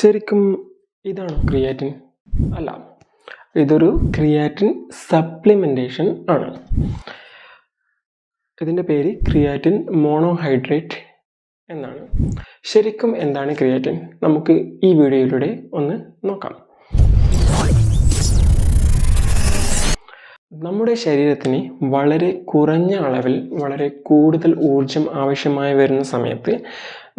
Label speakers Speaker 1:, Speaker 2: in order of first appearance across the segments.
Speaker 1: ശരിക്കും ഇതാണ് ക്രിയാറ്റിൻ അല്ല ഇതൊരു ക്രിയാറ്റിൻ സപ്ലിമെന്റേഷൻ ആണ്. ഇതിന്റെ പേര് ക്രിയാറ്റിൻ മോണോഹൈഡ്രേറ്റ് എന്നാണ്. ശരിക്കും എന്താണ് ക്രിയാറ്റിൻ നമുക്ക് ഈ വീഡിയോയിലൂടെ ഒന്ന് നോക്കാം. നമ്മുടെ ശരീരത്തിന് വളരെ കുറഞ്ഞ അളവിൽ വളരെ കൂടുതൽ ഊർജം ആവശ്യമായി വരുന്ന സമയത്ത്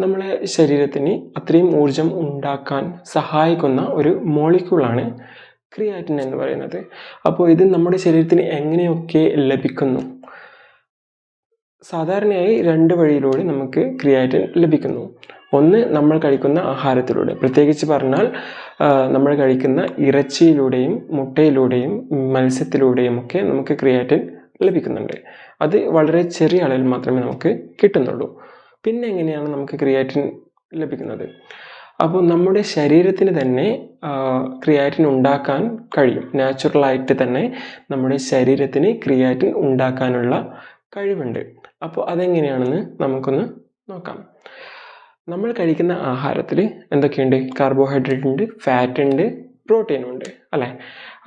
Speaker 1: നമ്മളെ ശരീരത്തിന് അത്രയും ഊർജം ഉണ്ടാക്കാൻ സഹായിക്കുന്ന ഒരു മോളിക്യൂളാണ് ക്രിയാറ്റിൻ എന്ന് പറയുന്നത്. അപ്പോൾ ഇത് നമ്മുടെ ശരീരത്തിന് എങ്ങനെയൊക്കെ ലഭിക്കുന്നു? സാധാരണയായി രണ്ട് വഴിയിലൂടെ നമുക്ക് ക്രിയാറ്റിൻ ലഭിക്കുന്നു. ഒന്ന് നമ്മൾ കഴിക്കുന്ന ആഹാരത്തിലൂടെ. പ്രത്യേകിച്ച് പറഞ്ഞാൽ നമ്മൾ കഴിക്കുന്ന ഇറച്ചിയിലൂടെയും മുട്ടയിലൂടെയും മത്സ്യത്തിലൂടെയും ഒക്കെ നമുക്ക് ക്രിയാറ്റിൻ ലഭിക്കുന്നുണ്ട്. അത് വളരെ ചെറിയ അളവിൽ മാത്രമേ നമുക്ക് കിട്ടുന്നുള്ളൂ. പിന്നെ എങ്ങനെയാണ് നമുക്ക് ക്രിയാറ്റിൻ ലഭിക്കുന്നത്? അപ്പോൾ നമ്മുടെ ശരീരത്തിന് തന്നെ ക്രിയാറ്റിൻ ഉണ്ടാക്കാൻ കഴിയും. നാച്ചുറലായിട്ട് തന്നെ നമ്മുടെ ശരീരത്തിന് ക്രിയാറ്റിൻ ഉണ്ടാക്കാനുള്ള കഴിവുണ്ട്. അപ്പോൾ അതെങ്ങനെയാണെന്ന് നമുക്കൊന്ന് നോക്കാം. നമ്മൾ കഴിക്കുന്ന ആഹാരത്തിൽ എന്തൊക്കെയുണ്ട്? കാർബോഹൈഡ്രേറ്റ് ഉണ്ട് ഫാറ്റ് ഉണ്ട് പ്രോട്ടീനും ഉണ്ട് അല്ലേ?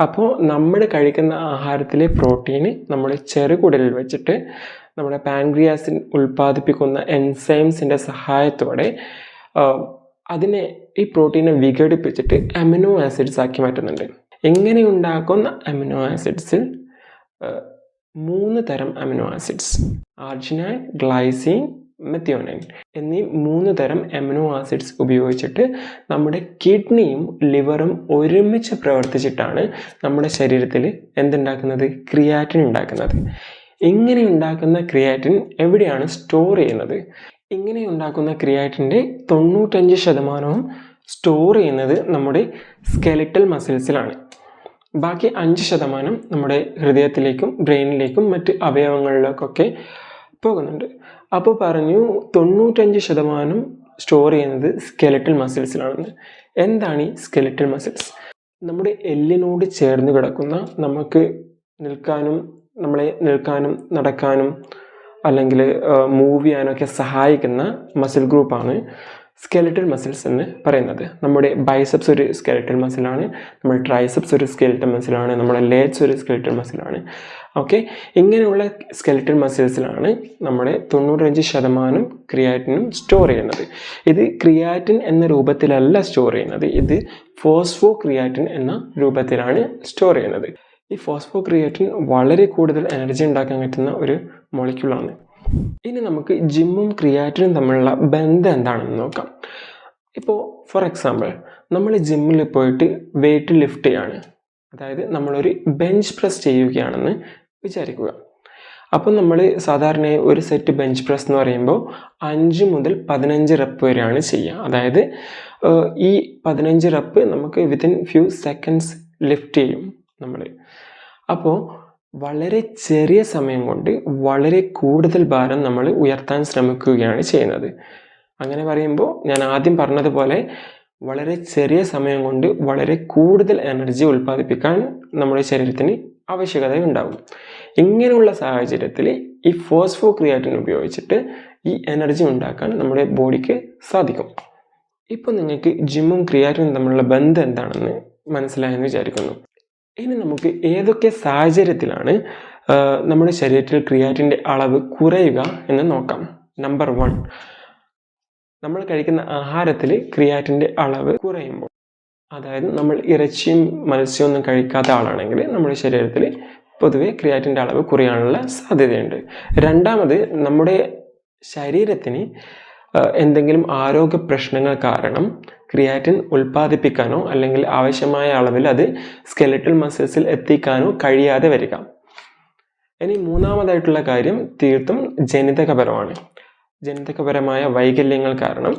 Speaker 1: അപ്പോൾ നമ്മൾ കഴിക്കുന്ന ആഹാരത്തിലെ പ്രോട്ടീന് നമ്മൾ ചെറുകുടലിൽ വെച്ചിട്ട് നമ്മുടെ പാൻക്രിയാസിൻ ഉൽപ്പാദിപ്പിക്കുന്ന എൻസൈംസിന്റെ സഹായത്തോടെ അതിനെ ഈ പ്രോട്ടീനെ വിഘടിപ്പിച്ചിട്ട് അമിനോ ആസിഡ്സ് ആക്കി മാറ്റുന്നുണ്ട്. എങ്ങനെ ഉണ്ടാക്കുന്ന അമിനോ ആസിഡ്സിൽ മൂന്ന് തരം amino acids arginine glycine methionine എന്നീ മൂന്ന് തരം അമിനോ ആസിഡ്സ് ഉപയോഗിച്ചിട്ട് നമ്മുടെ കിഡ്നിയും ലിവറും ഒരുമിച്ച് പ്രവർത്തിച്ചിട്ടാണ് നമ്മുടെ ശരീരത്തിൽ എന്തുണ്ടാക്കുന്നത്? ക്രിയാറ്റിൻ ഉണ്ടാക്കുന്നത്. ഇങ്ങനെ ഉണ്ടാക്കുന്ന ക്രിയാറ്റിൻ എവിടെയാണ് സ്റ്റോർ ചെയ്യുന്നത്? ഇങ്ങനെ ഉണ്ടാക്കുന്ന ക്രിയാറ്റിന്റെ തൊണ്ണൂറ്റഞ്ച് ശതമാനവും സ്റ്റോർ ചെയ്യുന്നത് നമ്മുടെ സ്കെലിറ്റൽ മസിൽസിലാണ് ബാക്കി അഞ്ച് ശതമാനം നമ്മുടെ ഹൃദയത്തിലേക്കും ബ്രെയിനിലേക്കും മറ്റ് അവയവങ്ങളിലേക്കൊക്കെ പോകുന്നുണ്ട്. അപ്പോൾ പറഞ്ഞു തൊണ്ണൂറ്റഞ്ച് ശതമാനം സ്റ്റോർ ചെയ്യുന്നത് സ്കെലറ്റൽ മസിൽസിലാണെന്ന് എന്താണ് ഈ സ്കെലറ്റൽ മസിൽസ് നമ്മുടെ എല്ലിനോട് ചേർന്ന് കിടക്കുന്ന നമുക്ക് നിൽക്കാനും നമ്മളെ നിൽക്കാനും നടക്കാനും അല്ലെങ്കിൽ മൂവ് ചെയ്യാനൊക്കെ സഹായിക്കുന്ന മസിൽ ഗ്രൂപ്പാണ് സ്കെലറ്റൽ മസിൽസ് എന്ന് പറയുന്നത്. നമ്മുടെ ബൈസെപ്സ് ഒരു സ്കെലറ്റൽ മസിലാണ് നമ്മുടെ ട്രൈസെപ്സ് ഒരു സ്കെലറ്റൽ മസിലാണ് നമ്മുടെ ലേറ്റ്സ് ഒരു സ്കെലറ്റൽ മസിലാണ് ഓക്കെ ഇങ്ങനെയുള്ള സ്കെലറ്റൽ മസിൽസിലാണ് നമ്മുടെ തൊണ്ണൂറ്റഞ്ച് ശതമാനം ക്രിയാറ്റിനും സ്റ്റോർ ചെയ്യുന്നത്. ഇത് ക്രിയാറ്റിൻ എന്ന രൂപത്തിലല്ല സ്റ്റോർ ചെയ്യുന്നത്. ഇത് ഫോസ്ഫോ ക്രിയാറ്റിൻ എന്ന രൂപത്തിലാണ് സ്റ്റോർ ചെയ്യുന്നത്. ഈ ഫോസ്ഫോ ക്രിയാറ്റിൻ വളരെ കൂടുതൽ എനർജി ഉണ്ടാക്കാൻ പറ്റുന്ന ഒരു മോളിക്യൂളാണ് ഇനി നമുക്ക് ജിമ്മും ക്രിയാറ്റിനും തമ്മിലുള്ള ബന്ധം എന്താണെന്ന് നോക്കാം. ഇപ്പോൾ ഫോർ എക്സാമ്പിൾ നമ്മൾ ജിമ്മിൽ പോയിട്ട് വെയിറ്റ് ലിഫ്റ്റ് ചെയ്യാണ്. അതായത് നമ്മളൊരു ബെഞ്ച് പ്രസ് ചെയ്യുകയാണെന്ന് വിചാരിക്കുക. അപ്പോൾ നമ്മൾ സാധാരണയായി ഒരു സെറ്റ് ബെഞ്ച് പ്രസ് എന്ന് പറയുമ്പോൾ അഞ്ച് മുതൽ പതിനഞ്ച് റെപ്പ് വരെയാണ് ചെയ്യുക. അതായത് ഈ പതിനഞ്ച് റെപ്പ് നമുക്ക് വിത്തിൻ ഫ്യൂ സെക്കൻഡ്സ് ലിഫ്റ്റ് ചെയ്യും നമ്മൾ അപ്പോൾ വളരെ ചെറിയ സമയം കൊണ്ട് വളരെ കൂടുതൽ ഭാരം നമ്മൾ ഉയർത്താൻ ശ്രമിക്കുകയാണ് ചെയ്യുന്നത്. അങ്ങനെ പറയുമ്പോൾ ഞാൻ ആദ്യം പറഞ്ഞതുപോലെ വളരെ ചെറിയ സമയം കൊണ്ട് വളരെ കൂടുതൽ എനർജി ഉൽപ്പാദിപ്പിക്കാൻ നമ്മുടെ ശരീരത്തിന് ആവശ്യകത ഉണ്ടാകും. ഇങ്ങനെയുള്ള സാഹചര്യത്തിൽ ഈ ഫോസ്ഫോ ക്രിയാറ്റിൻ ഉപയോഗിച്ചിട്ട് ഈ എനർജി ഉണ്ടാക്കാൻ നമ്മുടെ ബോഡിക്ക് സാധിക്കും. ഇപ്പോൾ നിങ്ങൾക്ക് ജിമ്മും ക്രിയാറ്റിനും തമ്മിലുള്ള ബന്ധം എന്താണെന്ന് മനസ്സിലായെന്ന് വിചാരിക്കുന്നു. ഇനി നമുക്ക് ഏതൊക്കെ സാഹചര്യത്തിലാണ് നമ്മുടെ ശരീരത്തിൽ ക്രിയാറ്റിന്റെ അളവ് കുറയുക എന്ന് നോക്കാം. നമ്പർ വൺ നമ്മൾ കഴിക്കുന്ന ആഹാരത്തിൽ ക്രിയാറ്റിന്റെ അളവ് കുറയുമ്പോൾ അതായത് നമ്മൾ ഇറച്ചിയും മത്സ്യവും ഒന്നും കഴിക്കാത്ത ആളാണെങ്കിൽ നമ്മുടെ ശരീരത്തിൽ പൊതുവെ ക്രിയാറ്റിന്റെ അളവ് കുറയാനുള്ള സാധ്യതയുണ്ട്. രണ്ടാമത് നമ്മുടെ ശരീരത്തിന് എന്തെങ്കിലും ആരോഗ്യ പ്രശ്നങ്ങൾ കാരണം ക്രിയാറ്റിൻ ഉൽപ്പാദിപ്പിക്കാനോ അല്ലെങ്കിൽ ആവശ്യമായ അളവിൽ അത് സ്കെലറ്റൽ മസിൽസിൽ എത്തിക്കാനോ കഴിയാതെ വരിക. ഇനി മൂന്നാമതായിട്ടുള്ള കാര്യം തീർത്തും ജനിതകപരമാണ്. ജനിതകപരമായ വൈകല്യങ്ങൾ കാരണം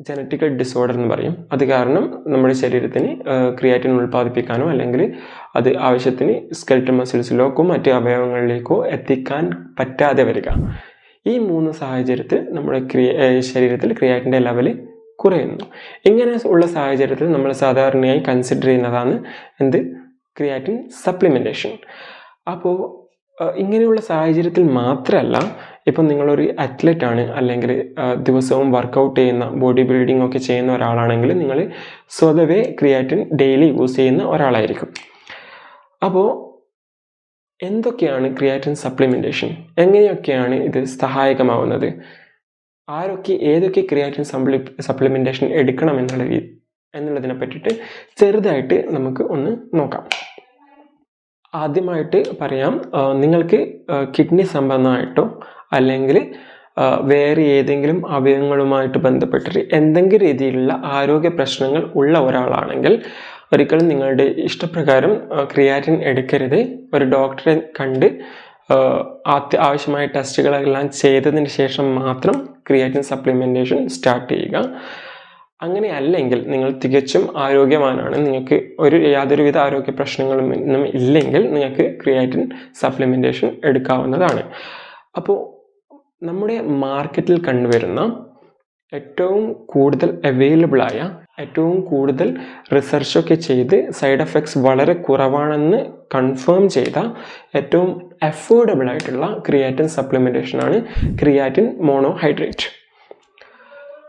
Speaker 1: ജനറ്റിക്കൽ ഡിസോർഡർ എന്ന് പറയും. അത് കാരണം നമ്മുടെ ശരീരത്തിന് ക്രിയാറ്റിൻ ഉൽപ്പാദിപ്പിക്കാനോ അല്ലെങ്കിൽ അത് ആവശ്യത്തിന് സ്കെൽറ്റൽ മസിൽസിലേക്കോ മറ്റ് അവയവങ്ങളിലേക്കോ എത്തിക്കാൻ പറ്റാതെ വരിക. ഈ മൂന്ന് സാഹചര്യത്തിൽ നമ്മുടെ ക്രിയ ശരീരത്തിൽ ക്രിയാറ്റിന്റെ ലെവൽ കുറയുന്നു. ഇങ്ങനെ ഉള്ള സാഹചര്യത്തിൽ നമ്മൾ സാധാരണയായി കൺസിഡർ ചെയ്യുന്നതാണ് എന്ത്? ക്രിയാറ്റിൻ സപ്ലിമെന്റേഷൻ അപ്പോൾ ഇങ്ങനെയുള്ള സാഹചര്യത്തിൽ മാത്രമല്ല ഇപ്പം നിങ്ങളൊരു അത്ലറ്റ് ആണ് അല്ലെങ്കിൽ ദിവസവും വർക്കൗട്ട് ചെയ്യുന്ന ബോഡി ബിൽഡിംഗ് ഒക്കെ ചെയ്യുന്ന ഒരാളാണെങ്കിൽ നിങ്ങൾ സ്വതവേ ക്രിയാറ്റിൻ ഡെയിലി യൂസ് ചെയ്യുന്ന ഒരാളായിരിക്കും. അപ്പോൾ എന്തൊക്കെയാണ് ക്രിയാറ്റിൻ സപ്ലിമെന്റേഷൻ എങ്ങനെയൊക്കെയാണ് ഇത് സഹായകമാവുന്നത്? ആരൊക്കെ ഏതൊക്കെ ക്രിയാറ്റിൻ സപ്ലി സപ്ലിമെന്റേഷൻ എടുക്കണം എന്നുള്ള രീതി എന്നുള്ളതിനെ പറ്റിയിട്ട് ചെറുതായിട്ട് നമുക്ക് ഒന്ന് നോക്കാം. ആദ്യമായിട്ട് പറയാം നിങ്ങൾക്ക് കിഡ്നി സംബന്ധമായിട്ടോ അല്ലെങ്കിൽ വേറെ ഏതെങ്കിലും അവയവങ്ങളുമായിട്ട് ബന്ധപ്പെട്ടിട്ട് എന്തെങ്കിലും രീതിയിലുള്ള ആരോഗ്യ പ്രശ്നങ്ങൾ ഉള്ള ഒരാളാണെങ്കിൽ ഒരിക്കലും നിങ്ങളുടെ ഇഷ്ടപ്രകാരം ക്രിയാറ്റിൻ എടുക്കരുത്. ഒരു ഡോക്ടറെ കണ്ട് ആവശ്യമായ ടെസ്റ്റുകളെല്ലാം ചെയ്തതിന് ശേഷം മാത്രം ക്രിയാറ്റിൻ സപ്ലിമെന്റേഷൻ സ്റ്റാർട്ട് ചെയ്യുക. അങ്ങനെ അല്ലെങ്കിൽ നിങ്ങൾ തികച്ചും ആരോഗ്യവാനാണ് നിങ്ങൾക്ക് ഒരു യാതൊരുവിധ ആരോഗ്യ പ്രശ്നങ്ങളും ഇല്ലെങ്കിൽ നിങ്ങൾക്ക് ക്രിയാറ്റിൻ സപ്ലിമെന്റേഷൻ എടുക്കാവുന്നതാണ്. അപ്പോൾ നമ്മുടെ മാർക്കറ്റിൽ കണ്ടുവരുന്ന ഏറ്റവും കൂടുതൽ അവൈലബിൾ ആയ ഏറ്റവും കൂടുതൽ റിസർച്ചൊക്കെ ചെയ്ത് സൈഡ് എഫക്ട്സ് വളരെ കുറവാണെന്ന് കൺഫേം ചെയ്ത ഏറ്റവും അഫോർഡബിൾ ആയിട്ടുള്ള ക്രിയാറ്റിൻ സപ്ലിമെന്റേഷനാണ് ക്രിയാറ്റിൻ മോണോഹൈഡ്രേറ്റ്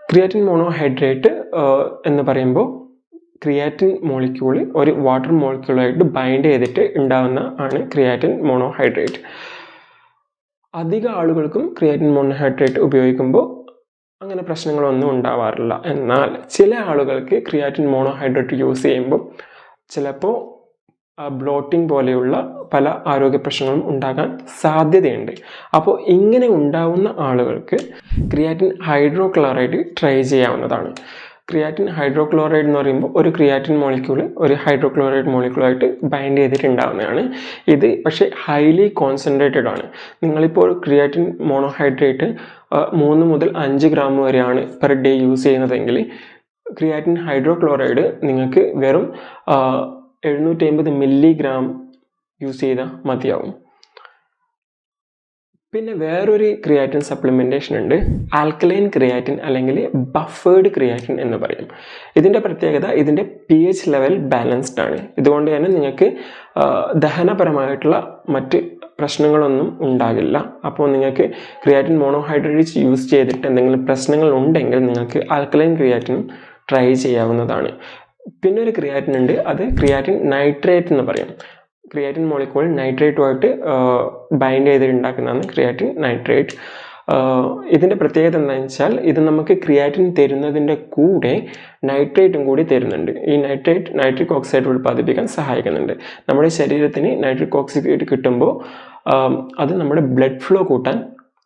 Speaker 1: ക്രിയാറ്റിൻ മോണോഹൈഡ്രേറ്റ് എന്ന് പറയുമ്പോൾ ക്രിയാറ്റിൻ മോളിക്യൂൾ ഒരു വാട്ടർ മോളിക്യൂളായിട്ട് ബൈൻഡ് ചെയ്തിട്ട് ഉണ്ടാകുന്ന ആണ് ക്രിയാറ്റിൻ മോണോഹൈഡ്രേറ്റ് അധിക ആളുകൾക്കും ക്രിയാറ്റിൻ മോണോഹൈഡ്രേറ്റ് ഉപയോഗിക്കുമ്പോൾ അങ്ങനെ പ്രശ്നങ്ങളൊന്നും ഉണ്ടാവാറില്ല. എന്നാൽ ചില ആളുകൾക്ക് ക്രിയാറ്റിൻ മോണോഹൈഡ്രേറ്റ് യൂസ് ചെയ്യുമ്പോൾ ചിലപ്പോൾ ബ്ലോട്ടിംഗ് പോലെയുള്ള പല ആരോഗ്യ പ്രശ്നങ്ങളും ഉണ്ടാകാൻ സാധ്യതയുണ്ട്. അപ്പോൾ ഇങ്ങനെ ഉണ്ടാവുന്ന ആളുകൾക്ക് ക്രിയാറ്റിൻ ഹൈഡ്രോക്ലോറൈഡ് ട്രൈ ചെയ്യാവുന്നതാണ്. ക്രിയാറ്റിൻ ഹൈഡ്രോക്ലോറൈഡ് എന്ന് പറയുമ്പോൾ ഒരു ക്രിയാറ്റിൻ മോളിക്യൂൾ ഒരു ഹൈഡ്രോക്ലോറൈഡ് മോളിക്യൂളായിട്ട് ബൈൻഡ് ചെയ്തിട്ടുണ്ടാവുന്നതാണ്. ഇത് പക്ഷേ ഹൈലി കോൺസെൻട്രേറ്റഡ് ആണ് നിങ്ങളിപ്പോൾ ക്രിയാറ്റിൻ മോണോഹൈഡ്രേറ്റ് മൂന്ന് മുതൽ അഞ്ച് ഗ്രാം വരെയാണ് പെർ ഡേ യൂസ് ചെയ്യുന്നതെങ്കിൽ ക്രിയാറ്റിൻ ഹൈഡ്രോക്ലോറൈഡ് നിങ്ങൾക്ക് വെറും എഴുന്നൂറ്റി അമ്പത് മില്ലിഗ്രാം യൂസ് ചെയ്താൽ മതിയാവും. പിന്നെ വേറൊരു ക്രിയാറ്റിൻ സപ്ലിമെന്റേഷൻ ഉണ്ട്. ആൽക്കലൈൻ ക്രിയാറ്റിൻ അല്ലെങ്കിൽ ബഫേർഡ് ക്രിയാറ്റിൻ എന്ന് പറയും. ഇതിന്റെ പ്രത്യേകത ഇതിന്റെ പി എച്ച് ലെവൽ ബാലൻസ്ഡ് ആണ്. ഇതുകൊണ്ട് തന്നെ നിങ്ങൾക്ക് ദഹനപരമായിട്ടുള്ള മറ്റ് പ്രശ്നങ്ങളൊന്നും ഉണ്ടാകില്ല. അപ്പോൾ നിങ്ങൾക്ക് ക്രിയാറ്റിൻ മോണോഹൈഡ്രേറ്റ്സ് യൂസ് ചെയ്തിട്ട് എന്തെങ്കിലും പ്രശ്നങ്ങൾ ഉണ്ടെങ്കിൽ നിങ്ങൾക്ക് ആൽക്കലൈൻ ക്രിയാറ്റിൻ ട്രൈ ചെയ്യാവുന്നതാണ്. പിന്നെ ഒരു ക്രിയാറ്റിൻ ഉണ്ട്. അത് ക്രിയാറ്റിൻ നൈട്രേറ്റ് എന്ന് പറയും. ക്രിയാറ്റിൻ മോളിക്കോൾ നൈട്രേറ്റുമായിട്ട് ബൈൻഡ് ചെയ്തിട്ടുണ്ടാക്കുന്നതാണ് ക്രിയാറ്റിൻ നൈട്രേറ്റ് ഇതിന്റെ പ്രത്യേകത എന്താണെന്ന് വെച്ചാൽ ഇത് നമുക്ക് ക്രിയാറ്റിൻ തരുന്നതിന്റെ കൂടെ നൈട്രേറ്റും കൂടി തരുന്നുണ്ട്. ഈ നൈട്രേറ്റ് നൈട്രിക് ഓക്സൈഡ് ഉൽപ്പാദിപ്പിക്കാൻ സഹായിക്കുന്നുണ്ട്. നമ്മുടെ ശരീരത്തിന് നൈട്രിക് ഓക്സൈഡ് കിട്ടുമ്പോൾ അത് നമ്മുടെ ബ്ലഡ് ഫ്ലോ കൂട്ടാൻ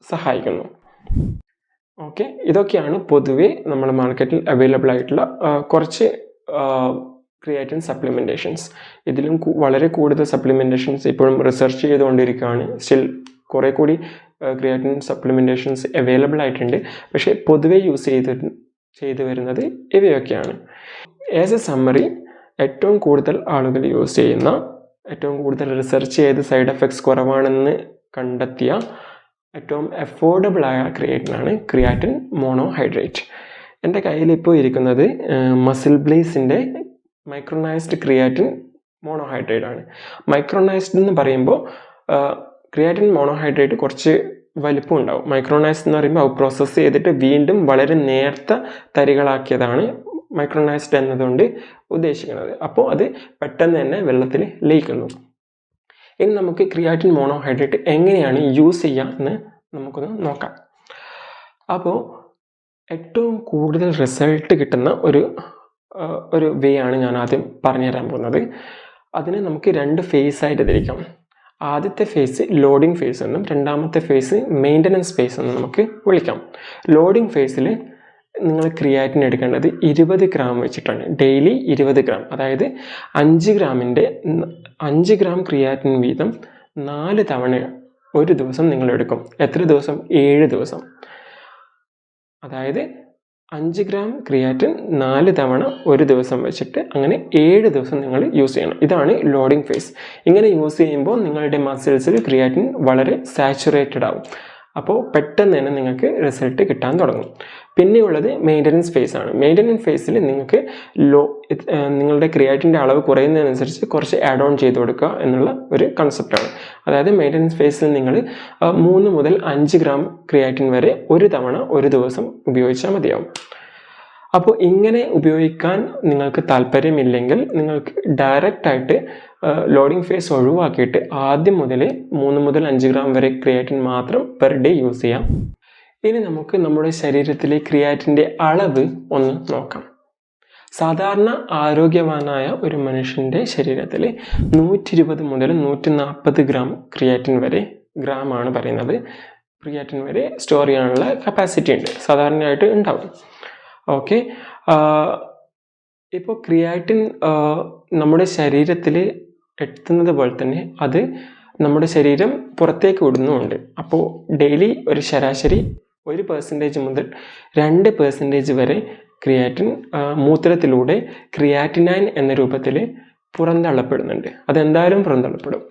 Speaker 1: സഹായിക്കുന്നു. ഓക്കെ ഇതൊക്കെയാണ് പൊതുവേ നമ്മുടെ മാർക്കറ്റിൽ അവൈലബിൾ ആയിട്ടുള്ള കുറച്ച് ക്രിയാറ്റിൻ സപ്ലിമെന്റേഷൻസ് ഇതിലും വളരെ കൂടുതൽ സപ്ലിമെന്റേഷൻസ് ഇപ്പോഴും റിസർച്ച് ചെയ്തുകൊണ്ടിരിക്കുകയാണ്. സ്റ്റിൽ കുറേ കൂടി ക്രിയാറ്റിൻ സപ്ലിമെന്റേഷൻസ് അവൈലബിൾ ആയിട്ടുണ്ട്. പക്ഷേ പൊതുവേ യൂസ് ചെയ്ത് ചെയ്തു വരുന്നത് ഇവയൊക്കെയാണ്. ആസ് എ സമ്മറി ഏറ്റവും കൂടുതൽ ആളുകൾ യൂസ് ചെയ്യുന്ന ഏറ്റവും കൂടുതൽ റിസർച്ച് ചെയ്ത് സൈഡ് എഫക്ട്സ് കുറവാണെന്ന് കണ്ടെത്തിയ ഏറ്റവും അഫോർഡബിൾ ആയ ക്രിയേറ്റിനാണ് ക്രിയാറ്റിൻ മോണോഹൈഡ്രേറ്റ് എന്റെ കയ്യിൽ ഇപ്പോൾ ഇരിക്കുന്നത് മസിൽ ബ്ലേസിന്റെ മൈക്രോണൈസ്ഡ് ക്രിയാറ്റിൻ മോണോഹൈഡ്രേറ്റ് ആണ്. മൈക്രോണൈസ്ഡ് എന്ന് പറയുമ്പോൾ ക്രിയാറ്റിൻ മോണോഹൈഡ്രേറ്റ് കുറച്ച് വലിപ്പം ഉണ്ടാവും. മൈക്രോണൈസ് എന്ന് പറയുമ്പോൾ അത് പ്രോസസ്സ് ചെയ്തിട്ട് വീണ്ടും വളരെ നേർത്ത തരികളാക്കിയതാണ് മൈക്രോനൈസ്ഡ് എന്നതുകൊണ്ട് ഉദ്ദേശിക്കുന്നത്. അപ്പോൾ അത് പെട്ടെന്ന് തന്നെ വെള്ളത്തിൽ ലയിക്കുന്നു ഇനി നമുക്ക് ക്രിയാറ്റിൻ മോണോഹൈഡ്രേറ്റ് എങ്ങനെയാണ് യൂസ് ചെയ്യുക എന്ന് നമുക്കൊന്ന് നോക്കാം. അപ്പോൾ ഏറ്റവും കൂടുതൽ റിസൾട്ട് കിട്ടുന്ന ഒരു ഒരു വേ ആണ് ഞാൻ ആദ്യം പറഞ്ഞു തരാൻ പോകുന്നത്. അതിനെ നമുക്ക് രണ്ട് ഫേസ് ആയിട്ട് തിരിക്കാം. ആദ്യത്തെ ഫേസ് ലോഡിംഗ് ഫേസ് എന്നും രണ്ടാമത്തെ ഫേസ് മെയിന്റനൻസ് ഫേസ് എന്നും നമുക്ക് വിളിക്കാം. ലോഡിംഗ് ഫേസിൽ നിങ്ങൾ ക്രിയാറ്റിൻ എടുക്കേണ്ടത് ഇരുപത് ഗ്രാം വെച്ചിട്ടാണ്. ഡെയിലി ഇരുപത് ഗ്രാം അതായത് അഞ്ച് ഗ്രാമിന്റെ അഞ്ച് ഗ്രാം ക്രിയാറ്റിൻ വീതം നാല് തവണ ഒരു ദിവസം നിങ്ങൾ എടുക്കും. എത്ര ദിവസം? ഏഴ് ദിവസം. അതായത് അഞ്ച് ഗ്രാം ക്രിയാറ്റിൻ നാല് തവണ ഒരു ദിവസം വെച്ചിട്ട് അങ്ങനെ ഏഴ് ദിവസം നിങ്ങൾ യൂസ് ചെയ്യണം. ഇതാണ് ലോഡിംഗ് ഫേസ് ഇങ്ങനെ യൂസ് ചെയ്യുമ്പോൾ നിങ്ങളുടെ മസിൽസിൽ ക്രിയാറ്റിൻ വളരെ സാച്ചുറേറ്റഡ് ആവും. അപ്പോൾ പെട്ടെന്ന് തന്നെ നിങ്ങൾക്ക് റിസൾട്ട് കിട്ടാൻ തുടങ്ങും. പിന്നെയുള്ളത് മെയിന്റനൻസ് ഫേസ് ആണ്. മെയിന്റനൻസ് ഫേസിൽ നിങ്ങൾക്ക് ലോ നിങ്ങളുടെ ക്രിയാറ്റിന്റെ അളവ് കുറയുന്നതിനനുസരിച്ച് കുറച്ച് ആഡ് ഓൺ ചെയ്ത് കൊടുക്കുക എന്നുള്ള ഒരു കൺസെപ്റ്റാണ് അതായത് മെയിന്റനൻസ് ഫേസിൽ നിങ്ങൾ മൂന്ന് മുതൽ അഞ്ച് ഗ്രാം ക്രിയാറ്റിൻ വരെ ഒരു തവണ ഒരു ദിവസം ഉപയോഗിച്ചാൽ മതിയാവും. അപ്പോൾ ഇങ്ങനെ ഉപയോഗിക്കാൻ നിങ്ങൾക്ക് താല്പര്യമില്ലെങ്കിൽ നിങ്ങൾക്ക് ഡയറക്റ്റ് ആയിട്ട് ലോഡിംഗ് ഫേസ് ഒഴിവാക്കിയിട്ട് ആദ്യം മുതൽ മൂന്ന് മുതൽ അഞ്ച് ഗ്രാം വരെ ക്രിയാറ്റിൻ മാത്രം പെർ ഡേ യൂസ് ചെയ്യാം. ഇനി നമുക്ക് നമ്മുടെ ശരീരത്തിലെ ക്രിയാറ്റിന്റെ അളവ് ഒന്ന് നോക്കാം. സാധാരണ ആരോഗ്യവാനായ ഒരു മനുഷ്യന്റെ ശരീരത്തിൽ നൂറ്റി ഇരുപത് മുതൽ നൂറ്റി നാൽപ്പത് ഗ്രാം ക്രിയാറ്റിൻ വരെ ഗ്രാം ആണ് പറയുന്നത്. ക്രിയാറ്റിൻ വരെ സ്റ്റോർ ചെയ്യാനുള്ള കപ്പാസിറ്റി ഉണ്ട്. സാധാരണയായിട്ട് ഉണ്ടാവും. ഓക്കെ ഇപ്പോൾ ക്രിയാറ്റിൻ നമ്മുടെ ശരീരത്തിൽ എത്തുന്നത് പോലെ തന്നെ അത് നമ്മുടെ ശരീരം പുറത്തേക്ക് വിടുന്നുമുണ്ട്. അപ്പോൾ ഡെയിലി ഒരു ശരാശരി ഒരു പെർസെന്റേജ് മുതൽ രണ്ട് പെർസെന്റേജ് വരെ ക്രിയാറ്റിൻ മൂത്രത്തിലൂടെ ക്രിയാറ്റിനൈൻ എന്ന രൂപത്തിൽ പുറന്തള്ളപ്പെടുന്നുണ്ട്. അതെന്തായാലും പുറന്തള്ളപ്പെടും.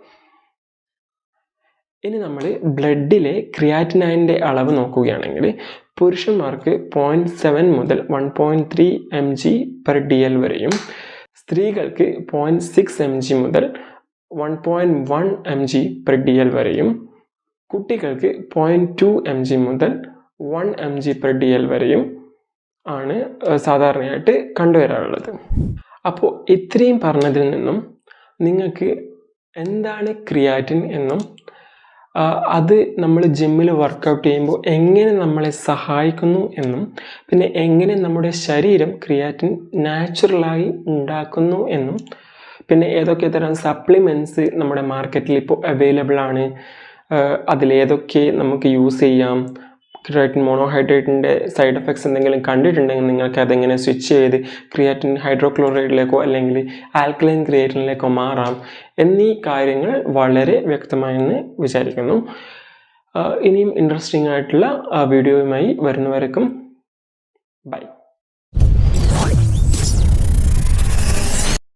Speaker 1: ഇനി നമ്മൾ ബ്ലഡിലെ ക്രിയാറ്റിനൈന്റെ അളവ് നോക്കുകയാണെങ്കിൽ പുരുഷന്മാർക്ക് പോയിന്റ് സെവൻ മുതൽ one point three M G per D L വരെയും സ്ത്രീകൾക്ക് പോയിന്റ് സിക്സ് എം ജി മുതൽ one point one M G per D L വരെയും കുട്ടികൾക്ക് പോയിന്റ് ടു എം ജി മുതൽ one M G per D L വരെയും ആണ് സാധാരണയായിട്ട് കണ്ടുവരാറുള്ളത്. അപ്പോൾ ഇത്രയും പറഞ്ഞതിൽ നിന്നും നിങ്ങൾക്ക് എന്താണ് ക്രിയാറ്റിൻ എന്നും അത് നമ്മൾ ജിമ്മിൽ വർക്കൗട്ട് ചെയ്യുമ്പോൾ എങ്ങനെ നമ്മളെ സഹായിക്കുന്നു എന്നും പിന്നെ എങ്ങനെ നമ്മുടെ ശരീരം ക്രിയാറ്റിൻ നാച്ചുറലായി ഉണ്ടാക്കുന്നു എന്നും പിന്നെ ഏതൊക്കെ തരം സപ്ലിമെന്റ്സ് നമ്മുടെ മാർക്കറ്റിൽ ഇപ്പോൾ അവൈലബിൾ ആണ് അതിലേതൊക്കെ നമുക്ക് യൂസ് ചെയ്യാം ക്രിയാറ്റിൻ മോണോഹൈഡ്രേറ്റിന്റെ സൈഡ് എഫക്ട്സ് എന്തെങ്കിലും കണ്ടിട്ടുണ്ടെങ്കിൽ നിങ്ങൾക്ക് അതെങ്ങനെ സ്വിച്ച് ചെയ്ത് ക്രിയാറ്റിൻ ഹൈഡ്രോക്ലോറൈഡിലേക്കോ അല്ലെങ്കിൽ ആൽക്കലൈൻ ക്രിയാറ്റിനിലേക്കോ മാറാം എന്നീ കാര്യങ്ങൾ വളരെ വ്യക്തമായെന്ന് വിചാരിക്കുന്നു. ഇനിയും ഇൻട്രസ്റ്റിംഗ് ആയിട്ടുള്ള വീഡിയോയുമായി വരുന്നവരേക്കും ബൈ